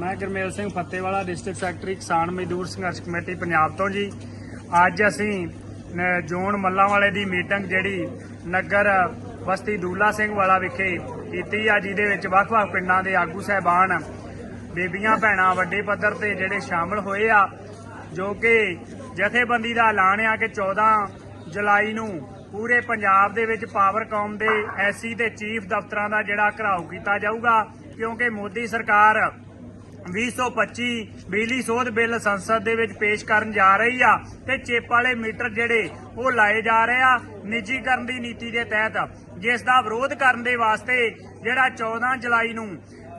ਮੈਂ Gurmel Singh Fattewala district secretary Kisan Mazdoor ਸੰਘਰਸ਼ committee, Punjab ਤੋਂ ਜੀ। ਅੱਜ ਅਸੀਂ ਜੋਨ ਮੱਲਾਂ ਵਾਲੇ ਦੀ ਮੀਟਿੰਗ ਜਿਹੜੀ ਨਗਰ ਬਸਤੀ ਦੂਲਾ ਸਿੰਘ ਵਾਲਾ ਵਿਖੇ ਕੀਤੀ ਆ, ਜਿਹਦੇ ਵਿੱਚ ਵੱਖ-ਵੱਖ ਪਿੰਡਾਂ ਦੇ ਆਗੂ ਸਹਿਬਾਨ, ਬੀਬੀਆਂ, ਭੈਣਾਂ, ਵੱਡੇ ਪੱਧਰ ਤੇ ਜਿਹੜੇ ਸ਼ਾਮਲ ਹੋਏ ਆ, ਜੋ ਕਿ ਜਥੇਬੰਦੀ ਦਾ ਐਲਾਨ ਆ ਕਿ 14 ਜੁਲਾਈ ਨੂੰ ਪੂਰੇ ਪੰਜਾਬ ਦੇ ਵਿੱਚ ਪਾਵਰਕਾਮ ਦੇ ਐਸਸੀ ਤੇ ਚੀਫ ਦਫ਼ਤਰਾਂ ਦਾ ਜਿਹੜਾ ਘਰਾਓ ਕੀਤਾ ਜਾਊਗਾ, ਕਿਉਂਕਿ ਮੋਦੀ ਸਰਕਾਰ 2025 ਬਿਜਲੀ ਸੋਧ ਬਿੱਲ ਸੰਸਦ ਦੇ ਵਿੱਚ ਪੇਸ਼ ਕਰਨ ਜਾ ਰਹੀ ਆ ਤੇ ਚੇਪ ਵਾਲੇ ਮੀਟਰ ਜਿਹੜੇ ਉਹ ਲਾਏ ਜਾ ਰਹੇ ਆ ਨਿੱਜੀਕਰਨ ਦੀ ਨੀਤੀ ਦੇ ਤਹਿਤ, ਜਿਸ ਦਾ ਵਿਰੋਧ ਕਰਨ ਦੇ ਵਾਸਤੇ ਜਿਹੜਾ 14 ਜੁਲਾਈ ਨੂੰ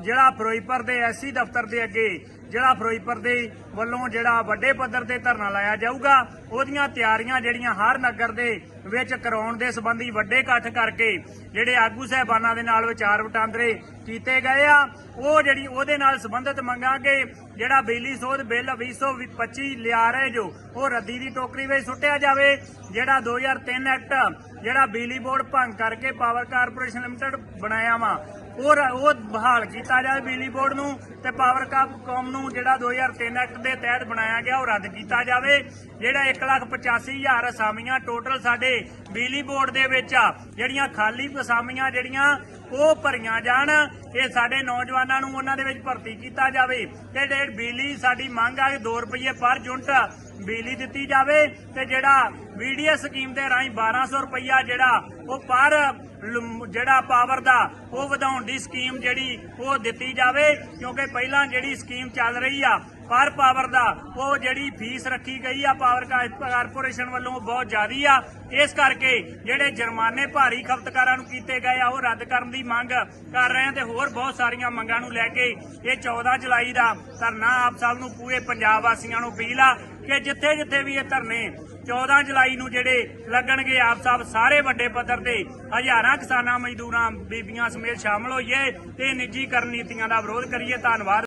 ਜਿਹੜਾ ਫਿਰੋਜ਼ਪੁਰ ਦੇ ਐਸਸੀ ਦਫ਼ਤਰ ਦੇ ਅੱਗੇ, ਜਿਹੜਾ ਫਿਰੋਜ਼ਪੁਰ ਦੇ ਵੱਲੋਂ ਜਿਹੜਾ ਵੱਡੇ ਪੱਧਰ ਤੇ ਧਰਨਾ ਲਾਇਆ ਜਾਊਗਾ, ਉਹਦੀਆਂ ਤਿਆਰੀਆਂ ਜਿਹੜੀਆਂ ਹਰ ਨਗਰ ਦੇ ਵਿੱਚ ਕਰਾਉਣ ਦੇ ਸੰਬੰਧੀ ਵੱਡੇ ਇਕੱਠ ਕਰਕੇ ਜਿਹੜੇ ਆਗੂ ਸਹਿਬਾਨਾਂ ਦੇ ਨਾਲ ਵਿਚਾਰ ਵਟਾਂਦਰੇ ਕੀਤੇ ਗਏ ਆ, ਉਹ ਜਿਹੜੀ ਉਹਦੇ ਨਾਲ ਸੰਬੰਧਿਤ ਮੰਗਾਂਗੇ ਜਿਹੜਾ ਬਿਜਲੀ ਸੋਧ ਬਿੱਲ 2025 ਲਿਆ ਰਹੇ ਜੋ, ਉਹ ਰੱਦੀ ਦੀ ਟੋਕਰੀ ਵਿੱਚ ਸੁੱਟਿਆ ਜਾਵੇ। ਜਿਹੜਾ 2003 ਐਕਟ ਜਿਹੜਾ ਬਿਜਲੀ ਬੋਰਡ ਭੰਗ ਕਰਕੇ ਪਾਵਰ ਕਾਰਪੋਰੇਸ਼ਨ ਲਿਮਟਿਡ ਬਣਾਇਆ ਵਾ ਉਹ ਰ- ਉਹ ਬਹਾਲ ਕੀਤਾ ਜਾਵੇ ਬਿਜਲੀ ਬੋਰਡ ਨੂੰ ਤੇ ਪਾਵਰ ਕੌਮ ਨੂੰ ਜਿਹੜਾ 2003 ਐਕਟ ਦੇ ਤਹਿਤ ਬਣਾਇਆ ਗਿਆ, ਉਹ ਰੱਦ ਕੀਤਾ ਜਾਵੇ। ਜਿਹੜਾ 185000 ਅਸਾਮੀਆਂ ਟੋਟਲ ਸਾਡੇ ਬਿਜਲੀ ਬੋਰਡ ਦੇ ਵਿੱਚ ਆ, ਜਿਹੜੀਆਂ ਖਾਲੀ ਅਸਾਮੀਆਂ ਜਿਹੜੀਆਂ ਉਹ ਭਰੀਆਂ ਜਾਣ, ਇਹ ਸਾਡੇ ਨੌਜਵਾਨਾਂ ਨੂੰ ਉਹਨਾਂ ਦੇ ਵਿੱਚ ਭਰਤੀ ਕੀਤਾ ਜਾਵੇ। ਤੇ ਜਿਹੜੀ ਬਿਜਲੀ ਸਾਡੀ ਮੰਗ ਆ ਕਿ 2 ਰੁਪਏ ਪਰ ਯੂਨਿਟ ਬਿਜਲੀ ਦਿੱਤੀ ਜਾਵੇ ਤੇ ਜਿਹੜਾ ਵੀਡੀਐਸ ਸਕੀਮ ਦੇ ਰਾਹੀਂ 1200 ਰੁਪਇਆ ਜਿਹੜਾ ਉਹ ਪਰ ਜਿਹੜਾ ਪਾਵਰ ਦਾ, ਉਹ ਵਧਾਉਣ ਦੀ ਸਕੀਮ ਜਿਹੜੀ ਉਹ ਦਿੱਤੀ ਜਾਵੇ। ਕਿਉਂਕਿ ਪਹਿਲਾਂ ਜਿਹੜੀ ਸਕੀਮ ਚੱਲ ਰਹੀ ਆ ਪਰ ਪਾਵਰ ਦਾ ਉਹ ਜਿਹੜੀ ਫੀਸ ਰੱਖੀ ਗਈ ਆ ਪਾਵਰ ਕਾਰਪੋਰੇਸ਼ਨ ਵੱਲੋਂ ਬਹੁਤ ਜ਼ਿਆਦੀ ਆ। ਇਸ ਕਰਕੇ ਜਿਹੜੇ ਜੁਰਮਾਨੇ ਭਾਰੀ ਖਪਤਕਾਰਾਂ ਨੂੰ ਕੀਤੇ ਗਏ ਆ, ਉਹ ਰੱਦ ਕਰਨ ਦੀ ਮੰਗ ਕਰ ਰਹੇ ਆ ਤੇ ਹੋਰ ਬਹੁਤ ਸਾਰੀਆਂ ਮੰਗਾਂ ਨੂੰ ਲੈ ਕੇ ਇਹ 14 ਜੁਲਾਈ ਦਾ ਧਰਨਾ ਆਪ ਸਭ ਨੂੰ ਪੂਰੇ ਪੰਜਾਬ ਵਾਸੀਆਂ ਨੂੰ ਅਪੀਲ ਆ ਕਿ ਜਿੱਥੇ ਜਿੱਥੇ ਵੀ ਇਹ ਧਰਨੇ 14 ਜੁਲਾਈ ਨੂੰ ਜਿਹੜੇ ਲੱਗਣਗੇ, ਆਪ ਸਾਹਿਬ ਸਾਰੇ ਵੱਡੇ ਪੱਧਰ ਤੇ ਹਜ਼ਾਰਾਂ ਕਿਸਾਨਾਂ, ਮਜ਼ਦੂਰਾਂ, ਬੀਬੀਆਂ ਸਮੇਤ ਸ਼ਾਮਲ ਹੋਈਏ ਤੇ ਨਿੱਜੀਕਰਨ ਨੀਤੀਆਂ ਦਾ ਵਿਰੋਧ ਕਰੀਏ। ਧੰਨਵਾਦ।